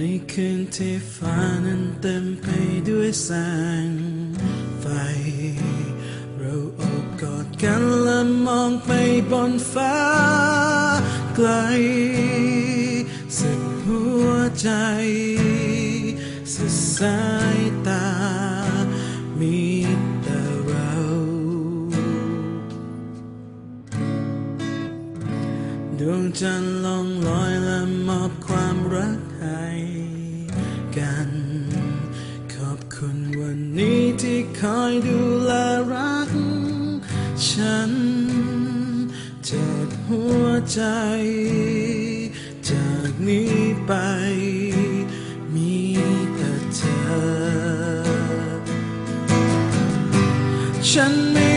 ในคืนที่ฟ้านั้นเต็มไปด้วยแสงไฟ เราอบกอดกันและมองไปบนฟ้าไกลสุดหัวใจสุดสายตา ดวงจันทร์ล่องลอยและมอบความรักให้กัน ขอบคุณวันนี้ที่คอยดูแลรัก ฉัน เจากหัวใจ จากนี้ไป มีแต่เธอ ฉันไม่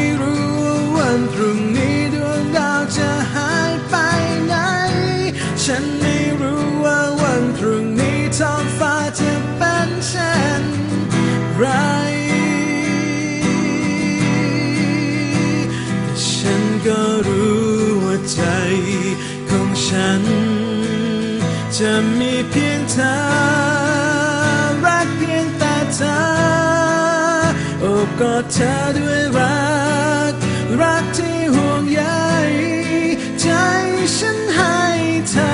จะมีเพียงเธอ รักเพียงแต่เธอโอบกอดเธอด้วยรัก รักที่ห่วงใยใจฉันให้เธอ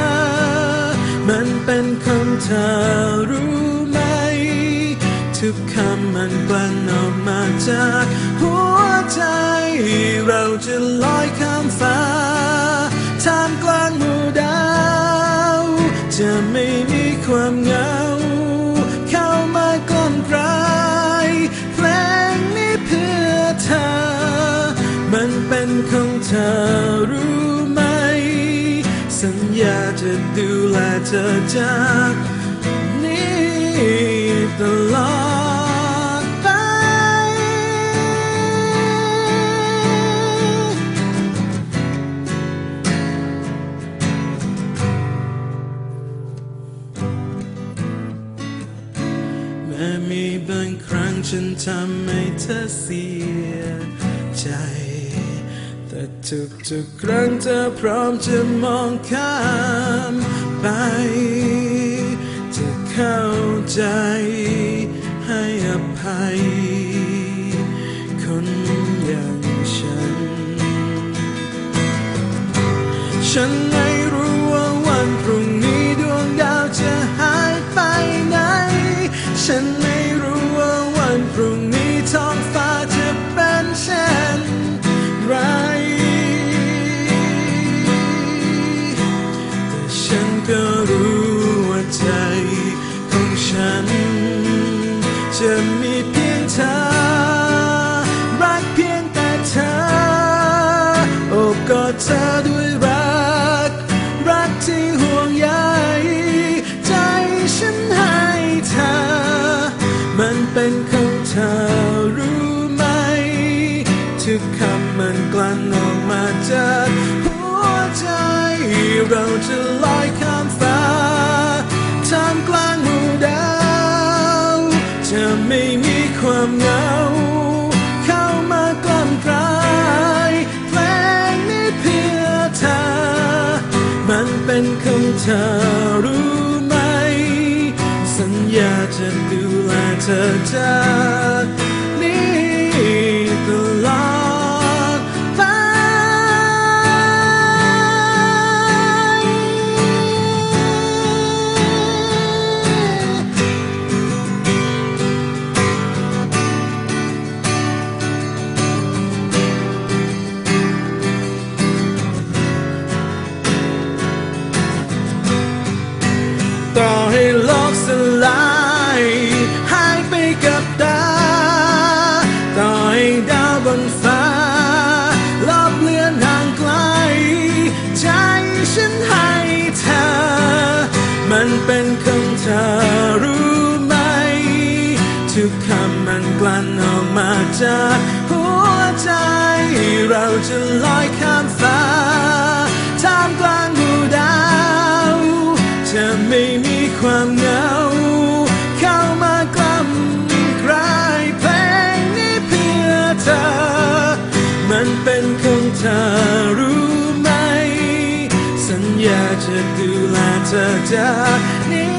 มันเป็นของเธอรู้ไหม ทุกคำมันกลั่นออกมาจากหัวใจ เราจะลอยข้ามฟ้าท่ามกลางหมู่ดาว เธอรู้ไหม สัญญาจะดูแลเธอจากนี้ตลอดไปแม้มีบางครั้งฉันทำให้เธอเสียใจ แต่ทุกๆครั้งเธอพร้อมจะมองข้ามไปจะเข้าใจให้อภัย คนอย่างฉัน ฉันไม่ จะมีเพียงเธอ รักเพียงแต่เธอ โอบกอดเธอด้วยรัก รักที่ห่วงใยใจฉันให้เธอ มันเป็นของเธอรู้ไหม ทุกคำมันกลั่นออกมาจากหัวใจเราจะลอยข้า ธอไม่มีความเหงา เข้ามากล่อมกลายเพลงนี้เพื่อเธอ มันเป็นของเธอรู้ไหม สัญญาจะดูแลเธอจาก ออกมาจากหัวใจ เราจะลอยข้ามฟ้าท่ามกลางหมู่ดาวจะไม่มีความเหงา เข้ามากล่ำกลายเพลงนี้เพื่อเธอ มันเป็นของเธอรู้ไหม สัญญาจะดูแลเธอจากนี้